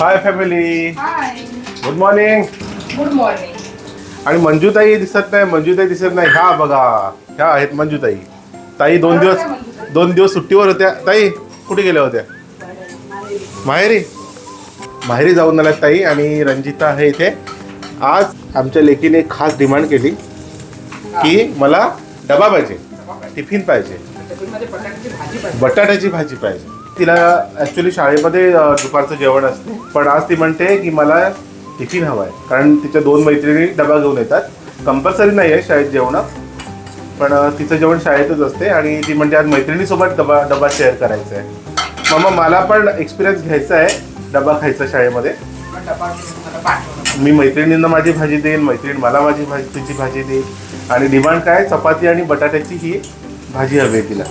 Hi family hi good morning good morning आणि मंजूताई दिसत नाही मंजूताई दिसत नाही. ह्या बघा. ह्या आहेत मंजूताई. ताई दोन दिवस दोन दिवस सुट्टीवर होत्या. ताई कुठे गेल्या होत्या? माहेरी? माहेरी जाऊन आल्यात ताई आणि रंजिता आहे इथे. आज आमच्या लेकीने एक खास डिमांड केली की मला डबा पाहिजे टिफिन पाहिजे. बटाट्याची भाजी पाहिजे. तिला ॲक्च्युली शाळेमध्ये दुपारचं जेवण असते. पण आज ती म्हणते की मला टिफिन हवं आहे कारण तिच्या दोन मैत्रिणी डबा घेऊन येतात. कंपल्सरी नाही आहे शाळेत जेवणं. पण तिचं जेवण शाळेतच असते आणि ती म्हणते आज मैत्रिणीसोबत डबा डबा शेअर करायचा आहे मग मला पण एक्सपिरियन्स घ्यायचा आहे डबा खायचा शाळेमध्ये. मी मैत्रिणींना माझी भाजी देईन मैत्रीण मला माझी भाजी तिची भाजी देईन. आणि डिमांड काय? चपाती आणि बटाट्याची ही भाजी हवी आहे तिला.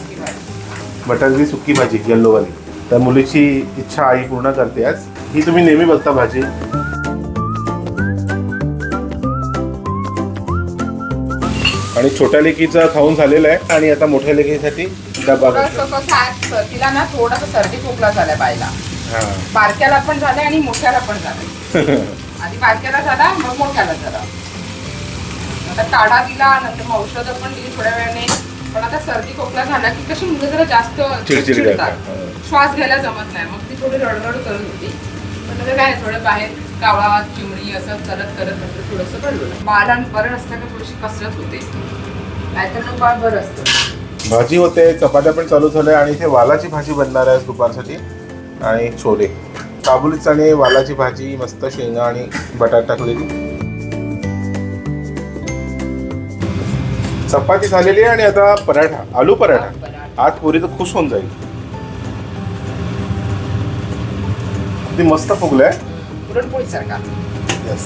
बटाट्याची सुकी भाजी येल्लोवाली तर मुलीची इच्छा आई पूर्ण करते आज. ही तुम्ही नेहमी बघता भाजी. आणि छोट्या लेकीचं खाऊन झालेलं आहे. आणि आता मोठ्या लेकीसाठी डबा तिला ना थोडासा सर्दी खोकला झालाय बायला बारक्याला पण झालाय आणि मोठ्याला पण झालाय. आधी बारक्याला झाला मग मोठ्याला झाला. आता काढा दिला नंतर मग औषधं पण दिली थोड्या वेळाने. पण आता सर्दी खोकला झाला की कशी मुलं जरा जास्त चिडचिड. श्वास घ्यायला जमत नाही. मग ती थोडी रडरड करत होती. पण काय थोडं बाहेर कावळा चिमणी असं करत करत नंतर थोडंसं बाळाला बरं नसलं का थोडीशी कसरत होते. नाहीतर मग बाळ बरं असतं. भाजी होते चपात्या पण चालू झाल्या आणि इथे वालाची भाजी बनणार आहे दुपारसाठी. आणि छोले. काबुली आणि वालाची भाजी मस्त शेंगा आणि बटाटा टाकलेली चपाती झालेली आहे आणि आता पराठा आलू पराठा. आज पुरी तर खुश होऊन जाईल. अगदी मस्त फुगलाय. पुरणपोळी सारखा येस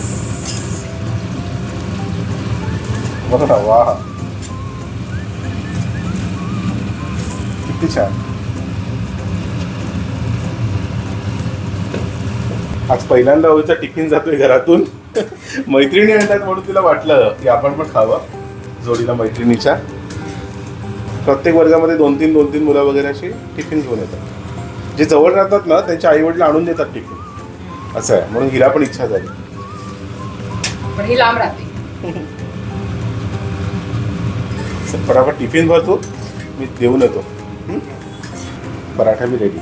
बघा ना वा. किती छान. आज पहिल्यांदा ओळीचा टिफिन जातोय घरातून. मैत्रिणी येतात म्हणून तिला वाटलं की आपण पण खावं जोडीला मैत्रिणीच्या. प्रत्येक वर्गामध्ये दोन तीन दोन तीन मुलं वगैरे अशी टिफिन घेऊन येतात. जे जवळ राहतात ना त्यांच्या आई वडील आणून देतात टिफिन. असं आहे. म्हणून हिला पण इच्छा झाली. पण ही लांब राहते. फटाफट टिफिन भरतो. मी देऊन येतो? पराठा मी रेडी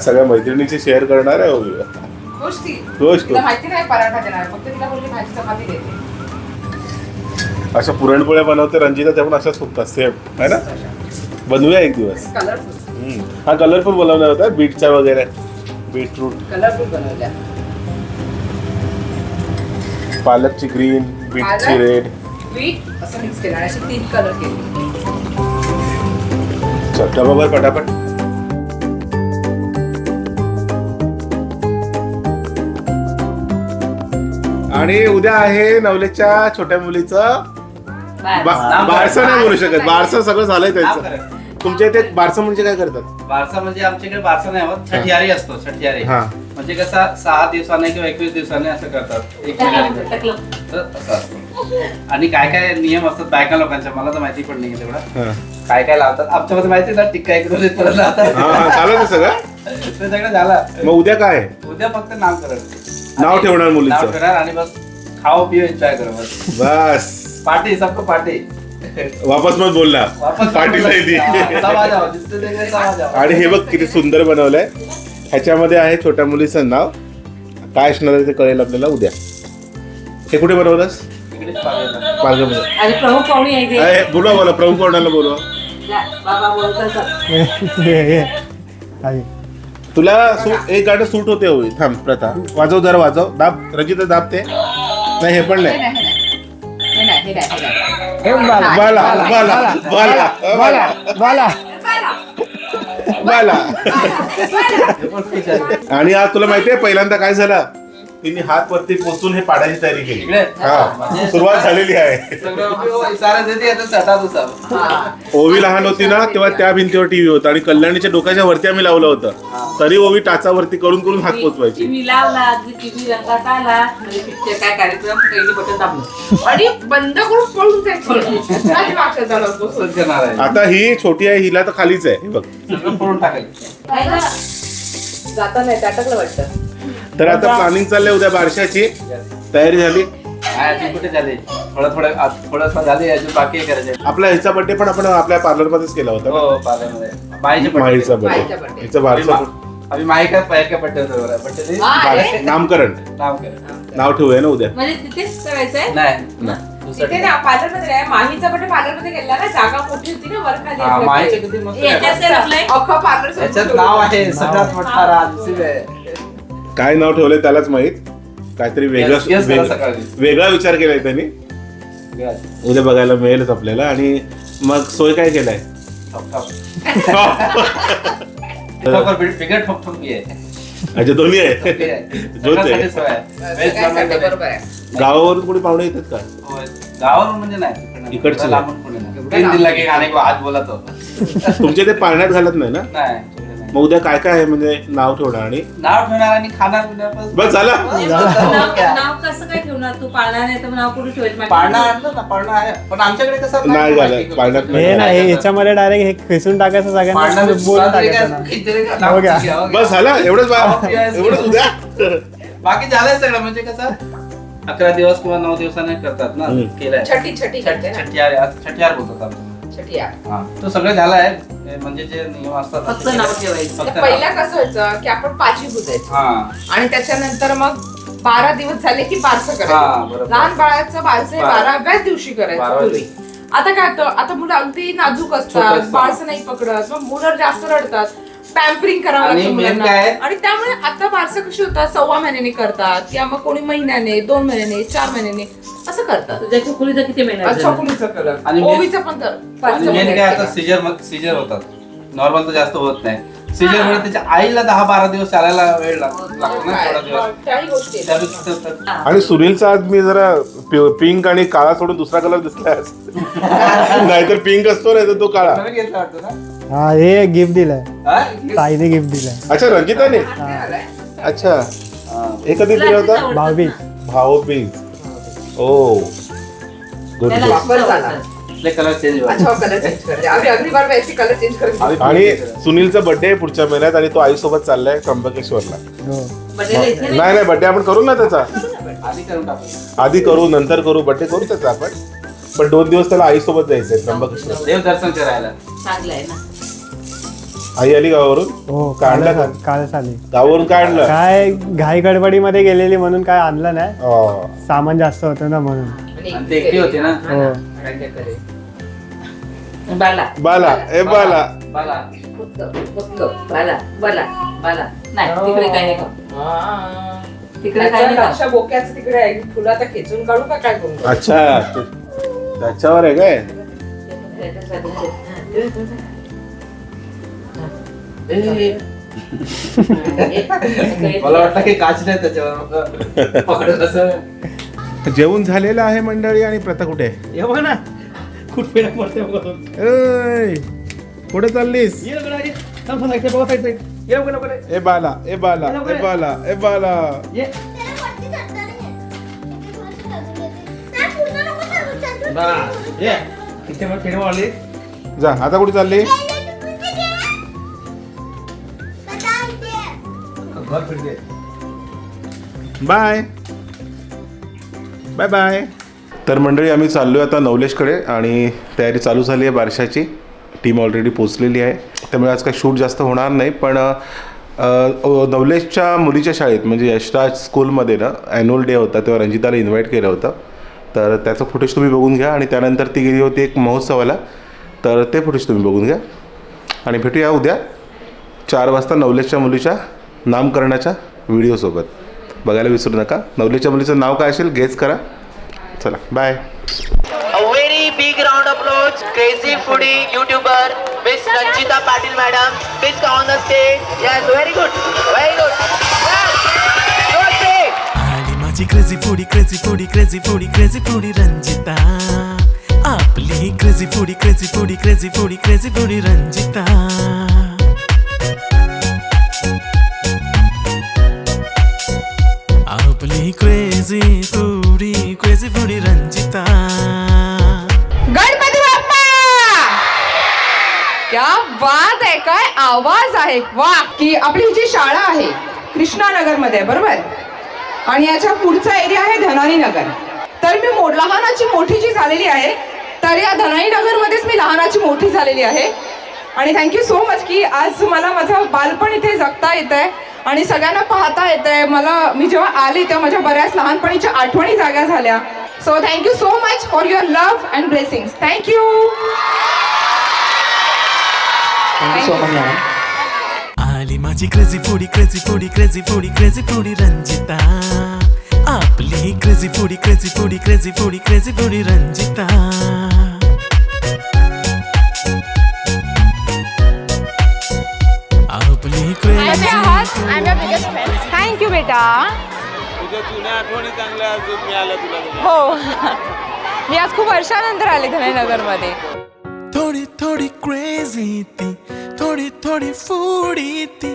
सगळ्या मैत्रिणीची शेअर करणार आहे. माहिती नाही पराठा देणार. फक्त तिला बोलली भाजी चपाती देते. अशा पुरणपोळ्या बनवते रंजिता त्या पण अशाच फुगतात सेम आहे ना? बनवूया एक दिवस. हं. कलरफुल बनवणार होता बीटच्या वगैरे. बीटरूट कलरफुल बनवल्या. पालकची ग्रीन बीटची पालक? रेड बीट असं मिक्स केलं आणि असे तीन कलर केले. चल डबाभर पटापट. आणि उद्या आहे नवलेच्या छोट्या मुलीचं बा- बारसं नाही बोलू शकत. बारसं सगळं झालंय त्यांचं. तुमच्या इथे बारसं म्हणजे काय करतात? बारसा म्हणजे आमच्याकडे बारसा नाही होत छठियारी असतो छठियारी हा. म्हणजे कसा सहा दिवसाने किंवा एकवीस दिवसाने असं करतात एक महिन्याने तर असं असतं. आणि काय काय नियम असतात बायका लोकांच्या मला तर माहिती पण नाही तेवढा. हा. काय काय लावतात आमच्यामध्ये माहिती आहे ना टिक्का एक दोन परत हा, लावतात. हा, झालं ना सगळं? ते सगळं झालं. मग उद्या काय? आहे? उद्या फक्त नाव आणि ठेवणार मुलीचं. नाव ठेवणार आणि बस खाओ पिओ एन्जॉय करो बस. बस. पार्टी सबको पार्टी. वापस मग बोलला. हा, समा जाओ आणि हे बघ किती सुंदर बनवलंय. ह्याच्यामध्ये आहे छोट्या मुलीचं नाव. काय असणार आहे ते कळेल आपल्याला उद्या. हे कुठे बनवलंस. अरे, बोलवा बोला प्रभू कोणाला बोलवा. तुला सूट एक गाणं सूट होते होईल थांब प्रथा. वाजव जरा वाजव. दाब रजिता दाब ते नाही. हे पण हे नाही. हे नाही हे नाही हे नाही बाला बाला बाला बाला बोला बाला हे पण fish आहे. आणि आज तुला माहितीये पहिल्यांदा काय झालं? तिने हात वरती पोचून हे पाडायची तयारी केली. हा सुरुवात झालेली आहे. ओवी लहान होती ना तेव्हा त्या भिंतीवर टीव्ही होता आणि कल्याणीच्या डोक्याच्या वरती आम्ही लावलं होतं. तरी ओवी टाचावरती करून करून हात पोचवायची. म्हणजे आता ही छोटी आहे हिला तर खालीच आहे. हे बघ. जाता नाही वाटतं. तर आता प्लॅनिंग चाललंय उद्या बारशाची. तयारी झाली. नाही अजून कुठे झाले? थोडं थोडं आज थोडंसं झाले अजून बाकी आहे करायचे. आपला ह्याचा बर्थडे पण आपण आपल्या पार्लर मध्येच केला होता? हो पार्लरमध्ये माईचे बर्थडे. हिचा आम्ही बारसा आम्ही हा. बारसा- नामकरण. नाव ठेवूया ना उद्या. म्हणजे तिथेच करायचंय नाही नाही. दुसरं तिथे ना पार्लरमध्ये नाही. माहीचा पण पार्लरमध्ये गेला ना. जागा मोठी होती ना वर खाली अख्खं किती मस्त याच्यात नाव आहे सगळ्यात मोठा काय नाव ठेवलंय त्यालाच माहीत. काहीतरी वेगळं. वेगळा विचार केलाय त्यांनी. उद्या बघायला मिळेलच आपल्याला. आणि मग सोय काय केलाय? अच्छा दोन्ही आहे. गावावरून कोणी पाहुणे येतात का. गावावरून म्हणजे नाही. लांबून नाही. आज बोला तो तुमच्या ते पाळण्यात घालत नाही ना. मग उद्या काय काय आहे म्हणजे नाव ठेवणार आणि नाव ठेवणार आणि खाणार पिणार बस. बस झालं? नाव नाव कसं काय ठेवणार तू पाळणार नाही तर नाव कुठे ठेवायचं माहिती पाळणा नाही. आणलं ना पाळणा आहे पण आमच्याकडे कसं नाही का? पाळण्यात नाही हे नाही हे याच्यामध्ये डायरेक्ट हे खेचून टाकायचं सगळ्यांना बोलून टाकायचं ना. हो? घ्या, हो बस. झालं एवढंच बा हो. एवढंच उद्या बाकी झालंय सगळं म्हणजे कसं अकरा दिवस किंवा नऊ दिवसाने करतात ना हम्म. केलंय छठी छठी करते ना छठियार छठियार बोलतात आमच्याकडे. आहे. हा तो सगळं झालं आहे हे म्हणजे जे नियम असतात फक्त नाव. ठेवायचं. फक्त पहिला कसं व्हायचं की आपण पाचवी पुजायचं हा आणि त्याच्यानंतर मग बारा दिवस झाले की बारसं हा, करायचं बरोबर. लहान बाळाचं बारसं हे बारा. बाराव्याच दिवशी करायचं बाराव्या पूर्वी आता काय होतं आता मुलं अगदी नाजूक छोटं असतात असतात. बाळसं नाही पकडत मग मुलं जास्त रडतात पॅम्परिंग करावं आणि लागतं main मुलांना. काय? आणि त्यामुळे आता बारसं कशी होतात सव्वा महिन्याने करतात किंवा मग कोणी महिन्याने दोन महिन्याने चार महिन्याने असं करतात. तुझ्या छकुलीचं किती महिना अच्छा मुलीचं करत आणि main- ओवीचं पण तर. आणि पाचव्या मेन काय महिन्यात आता केलं. सिजर सिजर होतात. नॉर्मल तर जास्त होत नाही. मध्ये त्याच्या आईला दहा बारा दिवस चालायला वेळ लाग- लागतो ना काय? थोडा दिवस त्याही गोष्टी आहेत. त्यापेक्षा तर- आणि सुनीलचा आज मी जरा पि- पिंक आणि काळा सोडून दुसरा कलर दिसलाय आज. नाहीतर पिंक असतो नाही तर तो काळा नवीन घेतलं वाटतं ना हा हे गिफ्ट दिलंय हा? ताईने गिफ्ट दिलंय अच्छा रंजिताने. अच्छा हा. कधी दिला होता भाऊबीज भाऊ बीज ओ गुड त्याला गुड वापर झाला. आपले कलर चेंज अच्छा कलर चेंज करते. आम्ही अगली बार वैसे कलर चेंज करते आणि सुनीलचा बर्थडे आहे पुढच्या महिन्यात आणि तो आईसोबत चाललाय त्र्यंबकेश्वरला. हो. नाही नाही बर्थडे आपण करू ना त्याचा. आधी करून टाकू आधी करू नंतर करू बर्थडे करू त्याचा आपण. पण दोन दिवस त्याला आईसोबत जायचंय त्र्यंबकेश्वर. देव दर्शन करायला. चांगलं आहे ना. आई आली गावावरून? हो काय आणलं काल का? काल चालेल गावावरून काय आणलं काय घाई गडबडीमध्ये गेलेली म्हणून काय आणलं नाही. अं, सामान जास्त होतं ना म्हणून. आणि ते एकटी होती ना? हो. बाला. बाला. ए बाला. बाला. फक्त फक्त बाला बाला बाला. नाही तिकडे काही नाही का तिकडे काही नाही बोक्याचं तिकडे आहे. फुलं आता खेचून काढू का काय करू? अच्छा. ते- त्याच्यावर आहे काय? मला वाटलं की काच नाही त्याच्यावर. पकडत असं. जेवण झालेलं आहे मंडळी आणि प्रथा कुठे आहे? हे बघ ना. कुठे पडते बघून ऐ, कुठे चाललीस. ए बाला ए बाला ए बाला ए बाला. जा आता कुठे चालली. बाय. Bye bye. तर मंडळी आम्ही चाललो आहे आता नवलेशकडे आणि तयारी चालू झाली आहे बारशाची. टीम ऑलरेडी पोचलेली आहे. त्यामुळे आज काही शूट जास्त होणार नाही पण नवलेशच्या मुलीच्या शाळेत म्हणजे यशराज स्कूलमध्ये ना ॲन्युअल डे होता तेव्हा रंजिताला इन्व्हाइट केलं होतं. तर त्याचं फुटेज तुम्ही बघून घ्या आणि त्यानंतर ती गेली होती एक महोत्सवाला. तर ते फुटेज तुम्ही बघून घ्या. आणि भेटूया उद्या चार वाजता नवलेशच्या मुलीच्या नामकरणाच्या व्हिडिओसोबत बघायला विसरू नका. नवलेशच्या मुलीचं नाव काय असेल गेस करा. चला bye A very big round of applause, crazy foodie YouTuber, Miss Ranjita Patil Madam. Please come on the stage. Yes, very good, very good. Yes, go stage. आली माझी crazy foodie crazy foodie crazy foodie crazy foodie Ranjita आपली crazy foodie crazy foodie crazy foodie crazy foodie Ranjita आपली crazy foodie वाद आहे काय? आवाज आहे. वा की आपली जी शाळा आहे कृष्णानगरमध्ये आहे बरोबर? आणि याच्या पुढचा एरिया आहे धनानी नगर तर मी मो लहानाची मोठी जी झालेली आहे तर या धनानी नगरमध्येच मी लहानाची मोठी झालेली आहे. आणि थँक्यू सो मच की आज मला माझं बालपण इथे जगता येत आहे आणि सगळ्यांना पाहता येत आहे मला मी जेव्हा आले तेव्हा माझ्या बऱ्याच लहानपणीच्या आठवणी जाग्या झाल्या. So thank you so much for your love and blessing thank you thank you so much madam आली माझी crazy foodie crazy foodie crazy foodie crazy foodie Ranjita. आपली crazy foodie crazy foodie crazy foodie crazy foodie Ranjita. आपली crazy thank you बेटा तुझ्या जुन्या आठवणी चांगल्या अजून मिळाल्या तुला. हो. मी आज खूप वर्षानंतर आले धनयनगरमध्ये थोडी थोडी क्रेझी ती थोडी थोडी फुडी ती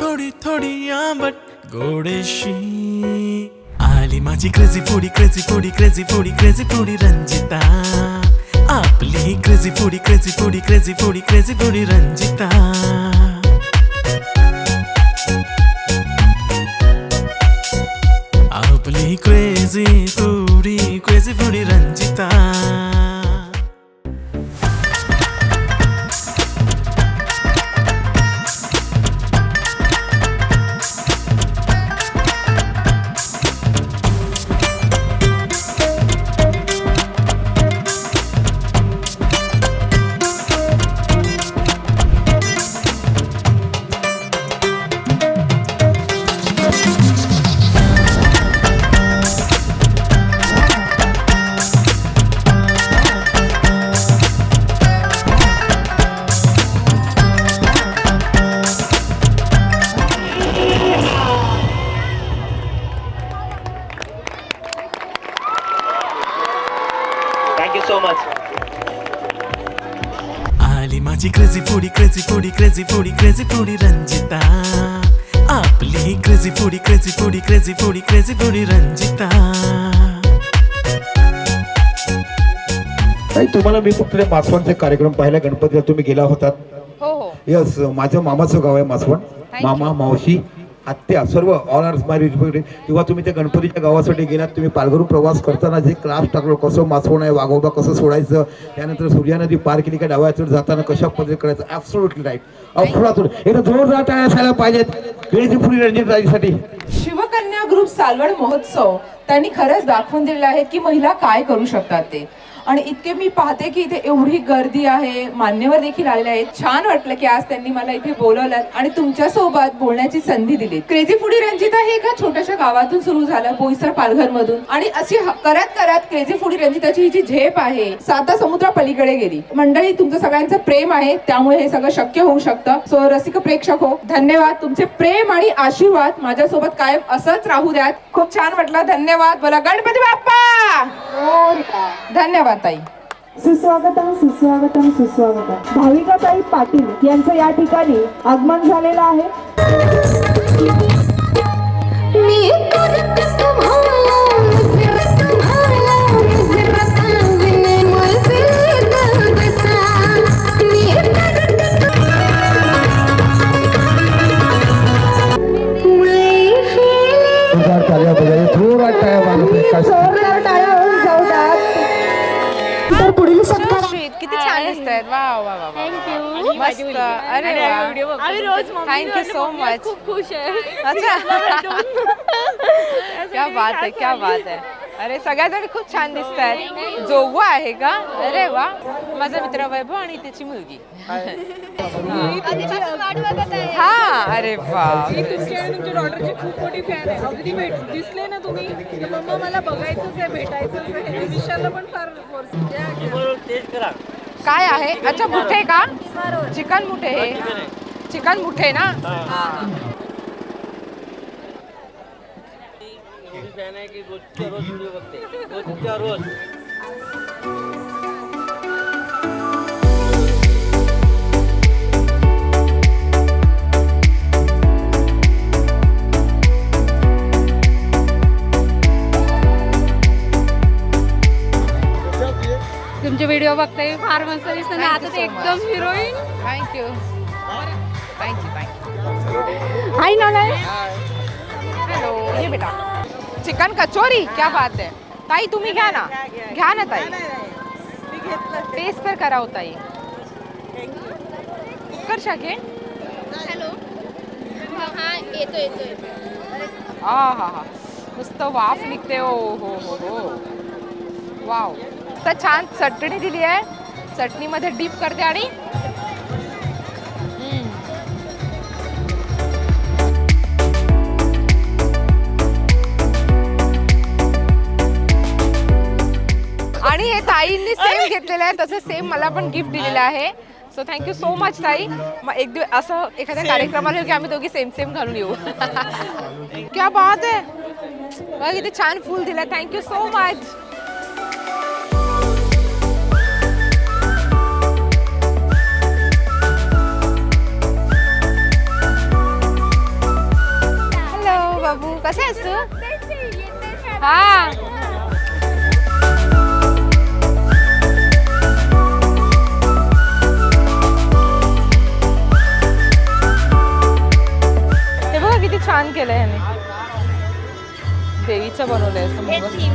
थोडी थोडी आंबट गोडेशी. आली माझी crazy foodie crazy foodie crazy foodie crazy foodie Ranjita. आपली crazy foodie crazy foodie crazy foodie crazy foodie Ranjita. आपली क्रेझी फुडी आली माझी crazy foodie crazy foodie crazy foodie crazy foodie Ranjita. आपली crazy foodie crazy foodie crazy foodie crazy foodie Ranjita. ताई तुम्हाला मी कुठले मासवणचे कार्यक्रम पाहिला गणपतीला तुम्ही गेला होतात? हो हो. यस माझं मामाचं गाव आहे मासवण. मामा मावशी आत्या सर्व ऑल मॅरेज माय किंवा तुम्ही त्या गणपतीच्या गावासाठी गेलात तुम्ही पालघरून प्रवास करताना जे क्लास टाकलो कसं मासवणं आहे वाघोबा कसं सोडायचं त्यानंतर सूर्या नदी पार केली का डाव्या जाताना कशा पद्धती करायचं ॲब्सोल्युटली राईट अफलातून एकदा जोरदार टाळ्या असायला पाहिजेत. क्रेझी पुरी रणजित राजेसाठी. शिवकन्या ग्रुप सालवड महोत्सव त्यांनी खरंच दाखवून दिलेलं आहे की महिला काय करू शकतात ते. आणि इतके मी पाहते की इथे एवढी गर्दी आहे मान्यवर देखील आलेले आहेत. छान वाटलं की आज त्यांनी मला इथे बोलवलं आणि तुमच्यासोबत बोलण्याची संधी दिली. क्रेझी फुडी रंजिता हे एका छोट्याशा गावातून सुरू झालं बोईसर पालघर मधून आणि अशी करत करत क्रेझी फुडी रंजिताची ही जी झेप आहे साता समुद्रा पलीकडे गेली. मंडळी तुमचं सगळ्यांचं प्रेम आहे त्यामुळे हे सगळं शक्य होऊ शकतं. सो रसिक प्रेक्षक हो धन्यवाद. तुमचे प्रेम आणि आशीर्वाद माझ्यासोबत कायम असंच राहू द्यात. खूप छान वाटलं. धन्यवाद. बोला गणपती बाप्पा! धन्यवाद ताई. सुस्वागतम सुस्वागतम सुस्वागतम. भाविकाताई पाटील यांचं या ठिकाणी आगमन झालेलं आहे. आहेत. वा वा वा वा मस्त. अरे थँक्यू सो मच खूप खुश आहे. अच्छा. क्या बात आहे क्या बात आहे. अरे सगळ्याजण खूप छान दिसत आहेत. जोगवा आहे का? अरे वा. माझा मित्र वैभव आणि त्याची मुलगी. हा अरे वा. तुमच्या आणि तुमच्या डॉटरची खूप मोठी फॅन आहे. अगदी भेट दिसले ना तुम्ही? तर मम्मा मला बघायचंच आहे भेटायचंच आहे. विशालला पण फार फोर्स काय आहे? अच्छा मुठे का? चिकन मुठे हे चिकन मुठे ना? की रोज व्हिडिओ बघते रोजच्या रोज। तुमचे व्हिडिओ बघते फार मस्त दिसतं ना आता ते एकदम heroine thank you thank you thank you hi ना हॅलो ये बेटा. चिकन कचोरी? क्या बात आहे ताई तुम्ही घ्या ना. घ्या ना ताई. टेस्ट तर करा हो ताई. कर शाके. हॅलो हा येतो येतो हा हा हा. मस्त वाफ निघते. हो हो हो हो. वाव. तर छान चटणी दिली आहे. चटणीमध्ये डीप करते आणि. आणि हे ताईंनी सेम घेतलेलं आहे. तसं सेम मला पण गिफ्ट दिलेलं आहे. सो थँक्यू सो मच ताई. मग एक दिवस असं एखाद्या कार्यक्रमाला येऊ की आम्ही दोघी सेम सेम घालून येऊ. क्या बात आहे. किती छान फुल दिलं थँक्यू सो मच छान